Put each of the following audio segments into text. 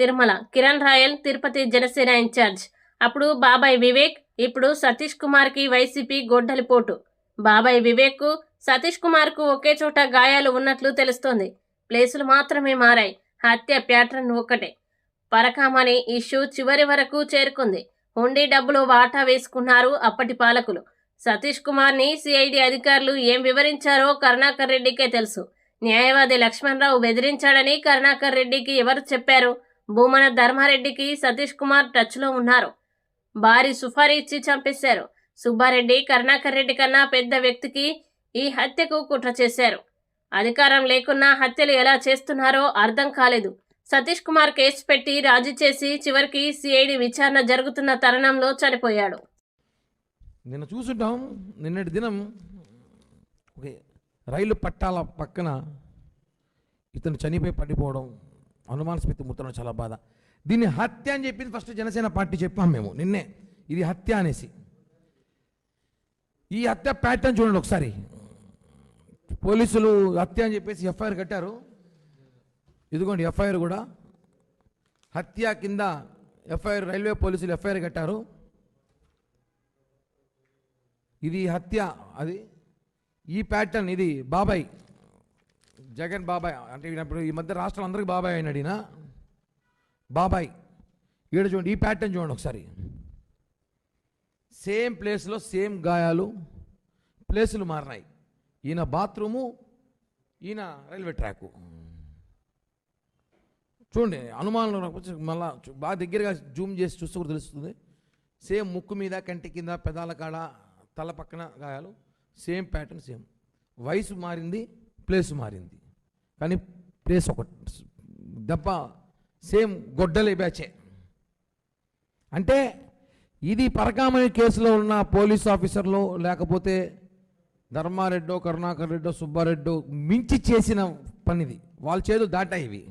Tirumala. Kiran Royal Tirupati Janasena in charge. అప్పుడు బాబాయ్ వివేక్ ఇప్పుడు సతీష్ కుమార్కి వైసీపీ గొడ్డలిపోటు బాబాయ్ వివేక్కు సతీష్ కుమార్కు ఒకే చోట గాయాలు ఉన్నట్లు తెలుస్తోంది. ప్లేసులు మాత్రమే మారాయి. హత్య ప్యాటర్న్ ఒక్కటే. పరకామని ఇష్యూ చివరి వరకు చేరుకుంది. హుండీ డబ్బులు వాటా వేసుకున్నారు అప్పటి పాలకులు. సతీష్ కుమార్ని సిఐడి అధికారులు ఏం వివరించారో కరుణాకర్ రెడ్డికే తెలుసు. న్యాయవాది లక్ష్మణరావు బెదిరించాడని కరుణాకర్ రెడ్డికి ఎవరు చెప్పారు? భూమన ధర్మారెడ్డికి సతీష్ కుమార్ టచ్లో ఉన్నారు. భారీ సుఫారీ ఇచ్చి చంపేశారు. సుబ్బారెడ్డి కరుణాకర్ రెడ్డి కన్నా పెద్ద వ్యక్తికి ఈ హత్యకు కుట్ర చేశారు. అధికారం లేకున్నా హత్యలు ఎలా చేస్తున్నారో అర్థం కాలేదు. సతీష్ కుమార్ కేసు పెట్టి రాజీ చేసి చివరికి సిఐడి విచారణ జరుగుతున్న తరుణంలో చనిపోయాడు. నిన్న చూసుంటాం. నిన్నటి దినం రైలు పట్టాల పక్కన ఇతను చనిపోయి పడిపోవడం అనుమానాస్పద మృతం చాలా బాధ. దీన్ని హత్య అని చెప్పింది ఫస్ట్ జనసేన పార్టీ చెప్పాం మేము నిన్నే. ఇది హత్య అనేసి. ఈ హత్య ప్యాటర్న్ చూడండి ఒకసారి. పోలీసులు హత్య అని చెప్పేసి ఎఫ్ఐఆర్ కట్టారు. ఇదిగోండి ఎఫ్ఐఆర్ కూడా. హత్య కింద ఎఫ్ఐఆర్ రైల్వే పోలీసులు ఎఫ్ఐఆర్ కట్టారు. ఇది హత్య అది. ఈ ప్యాటర్న్ ఇది బాబాయ్. జగన్ బాబాయ్ అంటే ఇప్పుడు ఈ మధ్య రాష్ట్రం అందరికి బాబాయ్ అయినాడు ఈయన బాబాయ్. ఈడ చూడండి ఈ ప్యాటర్న్ చూడండి ఒకసారి. సేమ్ ప్లేస్లో సేమ్ గాయాలు ప్లేసులు మారినాయి. ఈయన బాత్రూము ఈయన రైల్వే ట్రాకు చూడండి అనుమానం మళ్ళా బాగా దగ్గరగా జూమ్ చేసి చూస్తే కూడా తెలుస్తుంది. సేమ్ ముక్కు మీద కంటి కింద పెదాల కాడ తల పక్కన గాయాలు. సేమ్ ప్యాటర్న్ సేమ్ వయసు మారింది ప్లేస్ మారింది. కానీ ప్లేస్ ఒక దెబ్బ సేమ్ గొడ్డలే బ్యాచే. అంటే ఇది పరకామణి కేసులో ఉన్న పోలీస్ ఆఫీసర్లు లేకపోతే ధర్మారెడ్డో కరుణాకర్ రెడ్డో సుబ్బారెడ్డో మించి చేసిన పనిది. వాళ్ళ చేతులు దాటాయి ఇవి.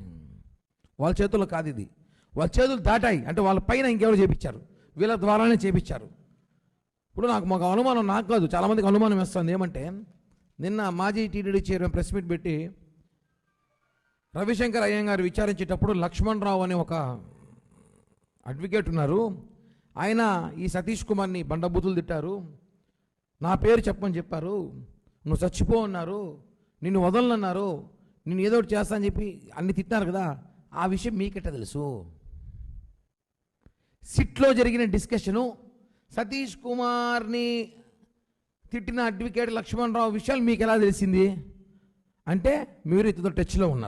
వాళ్ళ చేతుల్లో కాదు ఇది. వాళ్ళ చేతులు దాటాయి. అంటే వాళ్ళ పైన ఇంకెవరు చేపించారు? వీళ్ళ ద్వారానే చేపించారు. ఇప్పుడు నాకు మాకు అనుమానం నాకు కాదు. చాలామందికి అనుమానం వేస్తుంది. ఏమంటే నిన్న మాజీ టీడీడీ చైర్మన్ ప్రెస్ మీట్ పెట్టి రవిశంకర్ అయ్యంగారు విచారించేటప్పుడు లక్ష్మణ్ రావు అనే ఒక అడ్వకేట్ ఉన్నారు. ఆయన ఈ సతీష్ కుమార్ని బండబూతులు తిట్టారు. నా పేరు చెప్పమని చెప్పారు. నువ్వు చచ్చిపో అన్నారు. నిన్ను వదలనన్నారు. నేను ఏదో ఒకటి చేస్తా అని చెప్పి అన్ని తిట్టారు కదా. ఆ విషయం మీకెట్ట తెలుసు? సిట్లో జరిగిన డిస్కషను సతీష్ కుమార్ని తిట్టిన అడ్వకేట్ లక్ష్మణరావు విషయాలు మీకు ఎలా తెలిసింది? అంటే మీరు ఇతతో టచ్లో ఉన్నారు.